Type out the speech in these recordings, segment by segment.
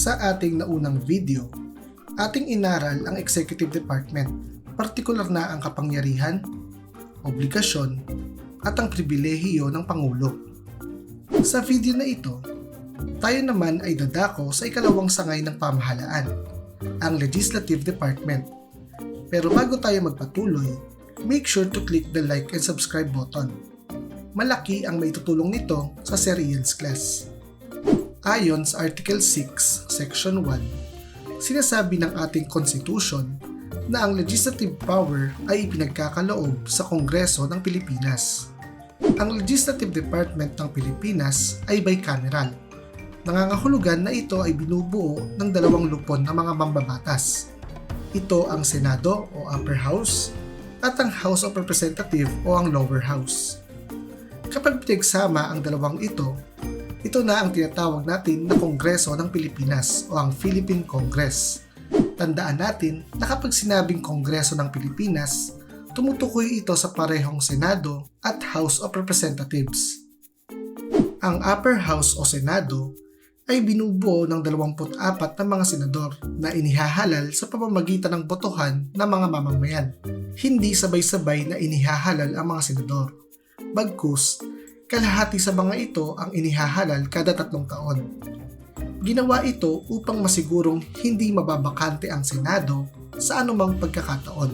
Sa ating naunang video, ating inaral ang Executive Department, partikular na ang kapangyarihan, obligasyon, at ang pribilehiyo ng Pangulo. Sa video na ito, tayo naman ay dadako sa ikalawang sangay ng pamahalaan, ang Legislative Department. Pero bago tayo magpatuloy, make sure to click the like and subscribe button. Malaki ang maitutulong nito sa Serials class. Ayon sa Article 6, Section 1, sinasabi ng ating Constitution na ang legislative power ay ipinagkakaloob sa Kongreso ng Pilipinas. Ang Legislative Department ng Pilipinas ay bicameral. Nangangahulugan na ito ay binubuo ng dalawang lupon ng mga mambabatas. Ito ang Senado o Upper House at ang House of Representative o ang Lower House. Kapag pinagsama ang dalawang ito, ito na ang tinatawag natin na Kongreso ng Pilipinas o ang Philippine Congress. Tandaan natin na kapag sinabing Kongreso ng Pilipinas, tumutukoy ito sa parehong Senado at House of Representatives. Ang Upper House o Senado ay binubuo ng 24 na mga senador na inihahalal sa pamamagitan ng botohan ng mga mamamayan. Hindi sabay-sabay na inihahalal ang mga senador. Bagkus, kalahati sa mga ito ang inihahalal kada tatlong taon. Ginawa ito upang masigurong hindi mababakante ang Senado sa anumang pagkakataon.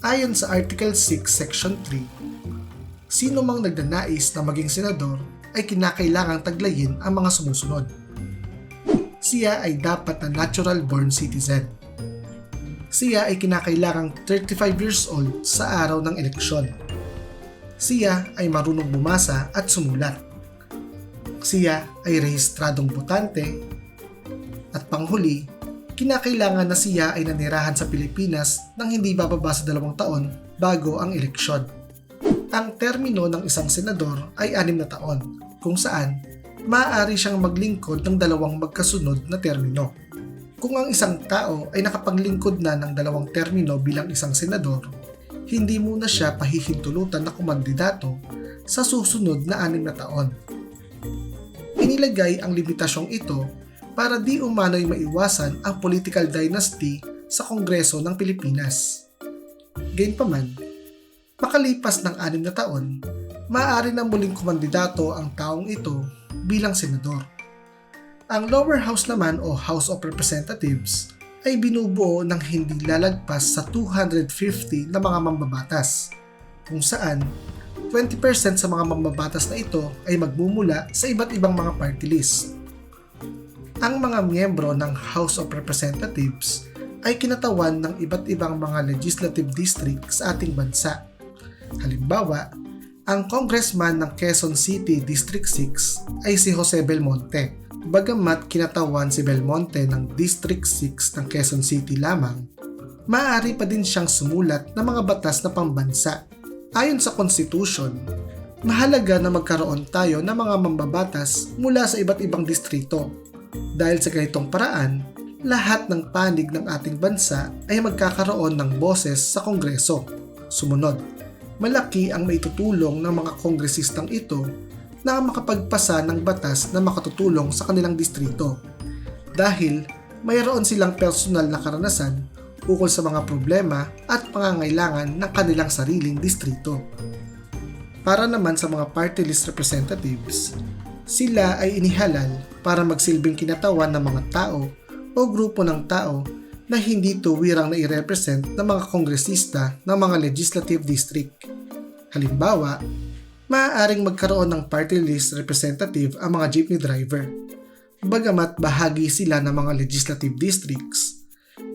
Ayon sa Article 6, Section 3, sino mang nagnanais na maging senador ay kinakailangang taglayin ang mga sumusunod. Siya ay dapat na natural born citizen. Siya ay kinakailangang 35 years old sa araw ng eleksyon siya ay marunong bumasa at sumulat. Siya ay rehistradong botante. At panghuli, kinakailangan na siya ay nanirahan sa Pilipinas nang hindi bababa sa dalawang taon bago ang eleksyon. Ang termino ng isang senador ay anim na taon, kung saan maaari siyang maglingkod ng dalawang magkasunod na termino. Kung ang isang tao ay nakapaglingkod na ng dalawang termino bilang isang senador, hindi muna siya pahihintulutan na kumandidato sa susunod na anim na taon. Inilagay ang limitasyong ito para di umano'y maiwasan ang political dynasty sa Kongreso ng Pilipinas. Gayunpaman, makalipas ng anim na taon, maaari na muling kumandidato ang taong ito bilang senador. Ang lower house naman o House of Representatives ay binubuo ng hindi lalagpas sa 250 na mga mambabatas, kung saan 20% sa mga mambabatas na ito ay magmumula sa iba't ibang mga party list. Ang mga miyembro ng House of Representatives ay kinatawan ng iba't ibang mga legislative district sa ating bansa. Halimbawa, ang congressman ng Quezon City District 6 ay si Jose Belmonte Bagamat kinatawan si Belmonte ng District 6 ng Quezon City lamang, maaari pa din siyang sumulat ng mga batas na pambansa. Ayon sa Constitution, mahalaga na magkaroon tayo ng mga mambabatas mula sa iba't ibang distrito. Dahil sa ganitong paraan, lahat ng panig ng ating bansa ay magkakaroon ng boses sa Kongreso. Sumunod, malaki ang maitutulong ng mga kongresistang ito na makapagpasa ng batas na makatutulong sa kanilang distrito dahil mayroon silang personal na karanasan ukol sa mga problema at pangangailangan ng kanilang sariling distrito. Para naman sa mga party list representatives, sila ay inihalal para magsilbing kinatawan ng mga tao o grupo ng tao na hindi tuwirang na i-represent ng mga kongresista ng mga legislative district. Halimbawa, maaaring magkaroon ng party list representative ang mga jeepney driver. Bagamat bahagi sila ng mga legislative districts,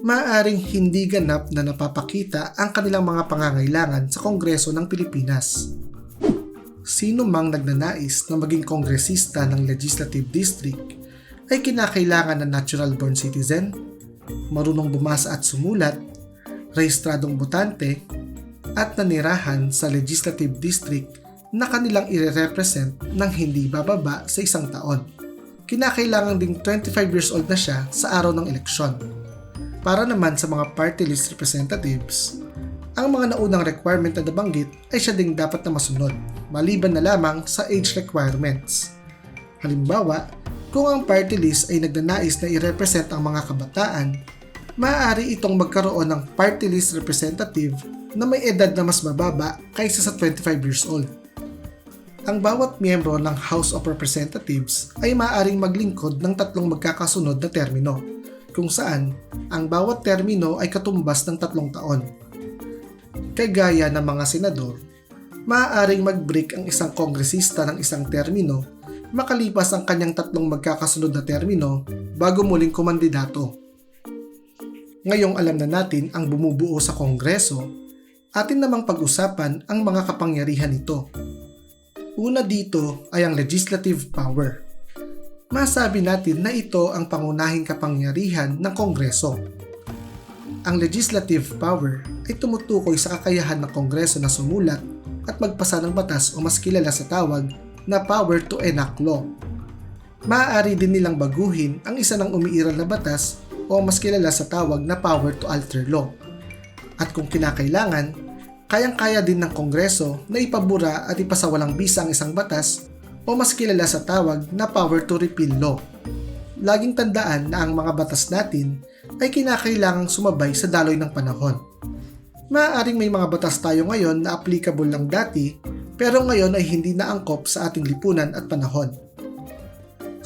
maaaring hindi ganap na napapakita ang kanilang mga pangangailangan sa Kongreso ng Pilipinas. Sino mang nagnanais na maging kongresista ng legislative district ay kinakailangan ng natural born citizen, marunong bumasa at sumulat, rehistradong botante, at nanirahan sa legislative district na kanilang ire-represent ng hindi bababa sa isang taon. Kinakailangan ding 25 years old na siya sa araw ng eleksyon. Para naman sa mga party list representatives, ang mga naunang requirement na nabanggit ay siya ding dapat na masunod, maliban na lamang sa age requirements. Halimbawa, Kung ang party list ay nagnanais na i-represent ang mga kabataan, maaari itong magkaroon ng party list representative na may edad na mas mababa kaysa sa 25 years old. Ang bawat miyembro ng House of Representatives ay maaaring maglingkod ng tatlong magkakasunod na termino, kung saan ang bawat termino ay katumbas ng tatlong taon. Kagaya ng mga senador, maaaring mag-break ang isang kongresista ng isang termino makalipas ang kanyang tatlong magkakasunod na termino bago muling kumandidato. Ngayong alam na natin ang bumubuo sa Kongreso, atin namang pag-usapan ang mga kapangyarihan nito. Una dito ay ang legislative power. Masabi natin na ito ang pangunahing kapangyarihan ng Kongreso. Ang legislative power ay tumutukoy sa kakayahan ng Kongreso na sumulat at magpasa ng batas o mas kilala sa tawag na power to enact law. Maaari din nilang baguhin ang isa ng umiiral na batas o mas kilala sa tawag na power to alter law. At kung kinakailangan, kayang-kaya din ng Kongreso na ipabura at ipasawalang bisa ang isang batas o mas kilala sa tawag na power to repeal law. Laging tandaan na ang mga batas natin ay kinakailangang sumabay sa daloy ng panahon. Maaaring may mga batas tayo ngayon na applicable lang dati pero ngayon ay hindi na angkop sa ating lipunan at panahon.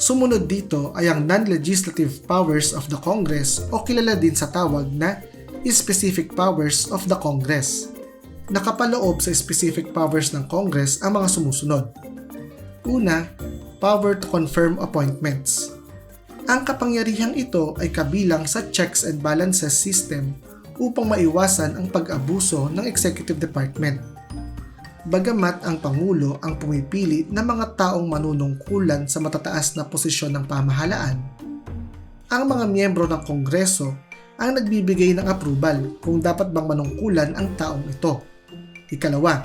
Sumunod dito ay ang non-legislative powers of the Congress o kilala din sa tawag na specific powers of the Congress. Nakapaloob sa specific powers ng Congress ang mga sumusunod. Una, power to confirm appointments. Ang kapangyarihang ito ay kabilang sa checks and balances system upang maiwasan ang pag-abuso ng executive department bagamat ang Pangulo ang pumipili ng mga taong manunungkulan sa matataas na posisyon ng pamahalaan, ang mga miyembro ng Kongreso ang nagbibigay ng approval kung dapat bang manungkulan ang taong ito. Ikalawa,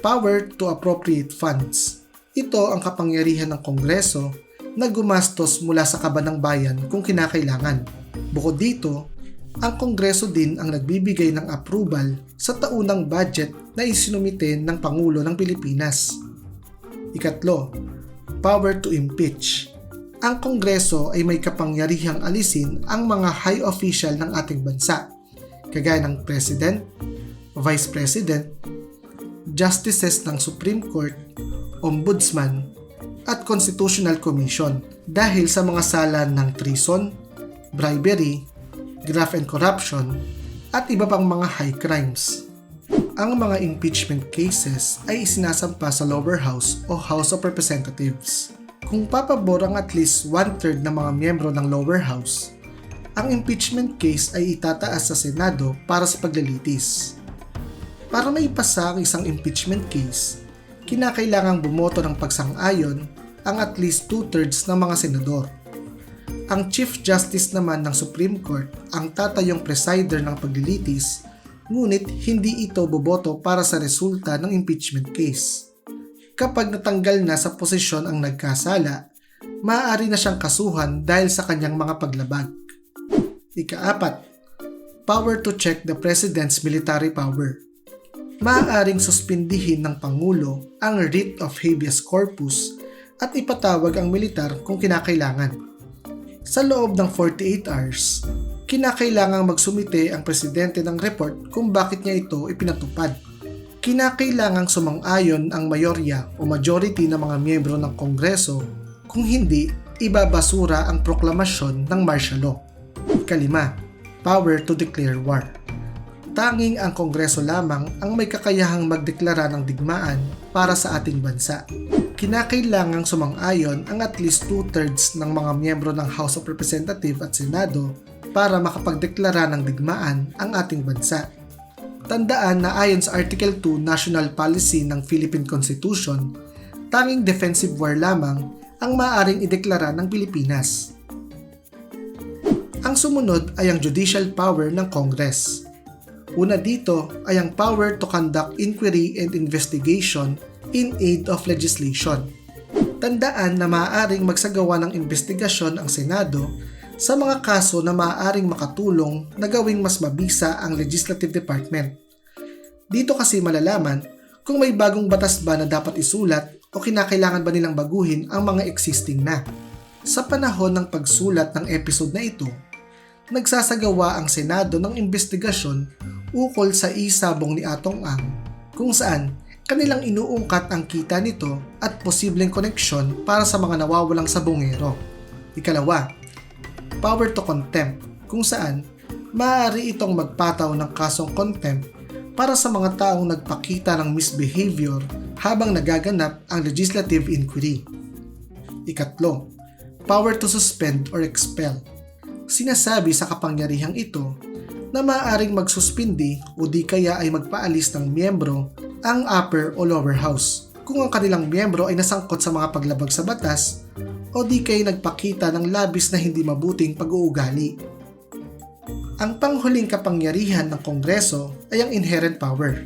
power to appropriate funds. Ito ang kapangyarihan ng Kongreso na gumastos mula sa kaba ng bayan kung kinakailangan. Bukod dito, ang Kongreso din ang nagbibigay ng approval sa taunang budget na isinumite ng Pangulo ng Pilipinas. Ikatlo, power to impeach. Ang Kongreso ay may kapangyarihang alisin ang mga high official ng ating bansa, kagaya ng President, Vice President, Justices ng Supreme Court, Ombudsman, at Constitutional Commission dahil sa mga sala ng treason, bribery, graft and corruption, at iba pang mga high crimes. Ang mga impeachment cases ay isinasampa sa lower house o House of Representatives. Kung papabor ang at least one-third ng mga miyembro ng lower house, ang impeachment case ay itataas sa Senado para sa paglilitis. Para maipasa ang isang impeachment case, kinakailangang bumoto ng pagsang-ayon ang at least two-thirds ng mga senador. Ang Chief Justice naman ng Supreme Court ang tatayong presider ng paglilitis, ngunit hindi ito boboto para sa resulta ng impeachment case. Kapag natanggal na sa posisyon ang nagkasala, maaari na siyang kasuhan dahil sa kanyang mga paglabag. Ikaapat, power to check the President's military power. Maaaring suspindihin ng Pangulo ang writ of habeas corpus at ipatawag ang militar kung kinakailangan sa loob ng 48 hours, kinakailangang magsumite ang presidente ng report kung bakit niya ito ipinatupad. Kinakailangang sumang-ayon ang mayorya o majority ng mga miyembro ng Kongreso kung hindi, ibabasura ang proklamasyon ng martial law. Kalima, power to declare war. Tanging ang Kongreso lamang ang may kakayahang magdeklara ng digmaan para sa ating bansa kinakailangang sumang-ayon ang at least two-thirds ng mga miyembro ng House of Representatives at Senado para makapagdeklara ng digmaan ang ating bansa. Tandaan na ayon sa Article 2 National Policy ng Philippine Constitution, tanging defensive war lamang ang maaaring ideklara ng Pilipinas. Ang sumunod ay ang judicial power ng Congress. Una dito ay ang power to conduct inquiry and investigation in aid of legislation. Tandaan na maaaring magsagawa ng investigasyon ang Senado sa mga kaso na maaaring makatulong na gawing mas mabisa ang Legislative Department. Dito kasi malalaman kung may bagong batas ba na dapat isulat o kinakailangan ba nilang baguhin ang mga existing na. Sa panahon ng pagsulat ng episode na ito, nagsasagawa ang Senado ng investigasyon ukol sa isabong ni Atong Ang kung saan kanilang inuungkat ang kita nito at posibleng koneksyon para sa mga nawawalang sabongero. Ikalawa, power to contempt kung saan maaari itong magpataw ng kasong contempt para sa mga taong nagpakita ng misbehavior habang nagaganap ang legislative inquiry. Ikatlo, power to suspend or expel. Sinasabi sa kapangyarihang ito na maaaring magsuspindi o di kaya ay magpaalis ng miyembro ang upper o lower house kung ang kanilang miyembro ay nasangkot sa mga paglabag sa batas o di kaya nagpakita ng labis na hindi mabuting pag-uugali. Ang panghuling kapangyarihan ng Kongreso ay ang inherent power.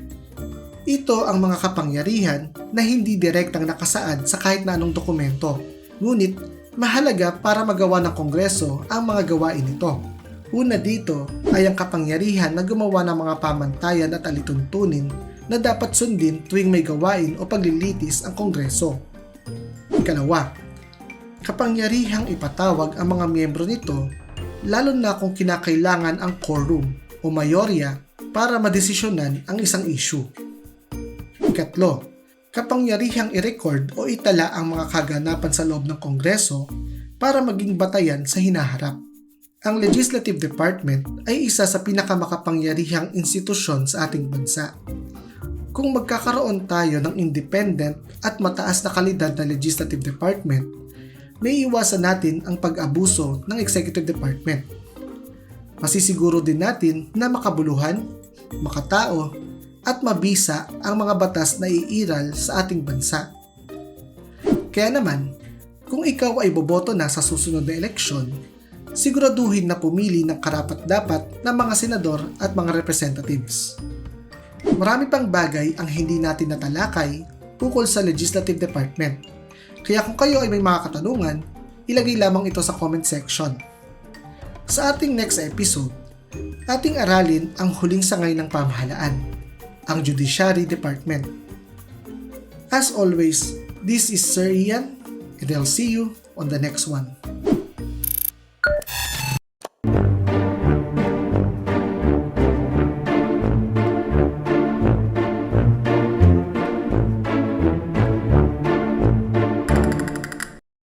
Ito ang mga kapangyarihan na hindi direktang nakasaad sa kahit na anong dokumento, ngunit mahalaga para magawa ng Kongreso ang mga gawain nito. Una dito ay ang kapangyarihan na gumawa ng mga pamantayan at alituntunin na dapat sundin tuwing may gawain o paglilitis ang Kongreso. Ikalawa, kapangyarihang ipatawag ang mga miyembro nito lalo na kung kinakailangan ang quorum o mayorya para madesisyonan ang isang issue. Ikatlo, kapangyarihang i-record o itala ang mga kaganapan sa loob ng Kongreso para maging batayan sa hinaharap. Ang Legislative Department ay isa sa pinakamakapangyarihang institusyon sa ating bansa. Kung magkakaroon tayo ng independent at mataas na kalidad na Legislative Department, may iwasan natin ang pag-abuso ng Executive Department. Masisiguro din natin na makabuluhan, makatao, at mabisa ang mga batas na iiral sa ating bansa. Kaya naman, kung ikaw ay boboto na sa susunod na eleksyon, siguraduhin na pumili ng karapat-dapat na mga senador at mga representatives. Marami pang bagay ang hindi natin natalakay tungkol sa Legislative Department. Kaya kung kayo ay may mga katanungan, ilagay lamang ito sa comment section. Sa ating next episode, ating aralin ang huling sangay ng pamahalaan, ang Judiciary Department. As always, this is Sir Ian, and I'll see you on the next one.